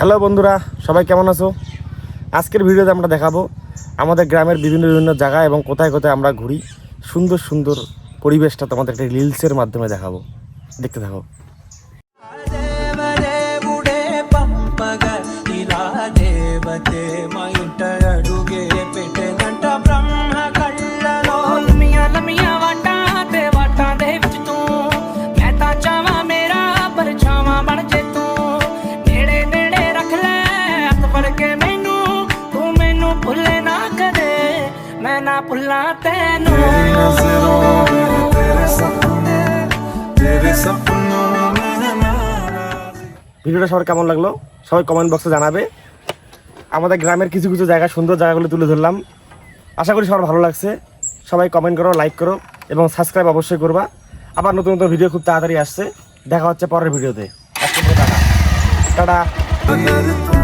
hello বন্ধুরা সবাই কেমন আছো আজকের ভিডিওতে আমরা দেখাবো আমাদের গ্রামের বিভিন্ন বিভিন্ন জায়গা এবং কোথায় কোথায় আমরা ঘুরি সুন্দর সুন্দর পরিবেশটা তোমাদের একটা রিলসের মাধ্যমে দেখাবো দেখতে থাকো ದೇವರೇ ಪಂಪಗ ਮੈਂ ਨਾ ਭੁੱਲਾਂ ਤੈਨੂੰ ভিডিওটা সবার কেমন লাগলো সবাই কমেন্ট বক্সে জানাবে আমাদের গ্রামের কিছু কিছু জায়গা সুন্দর জায়গাগুলো তুলে ধরলাম আশা করি সবার ভালো লাগছে সবাই কমেন্ট করো লাইক করো এবং সাবস্ক্রাইব অবশ্যই করবা আবার নতুন নতুন ভিডিও খুব তাড়াতাড়ি আসছে দেখা হচ্ছে পরের ভিডিওতে আজকে টাটা টাটা সাথী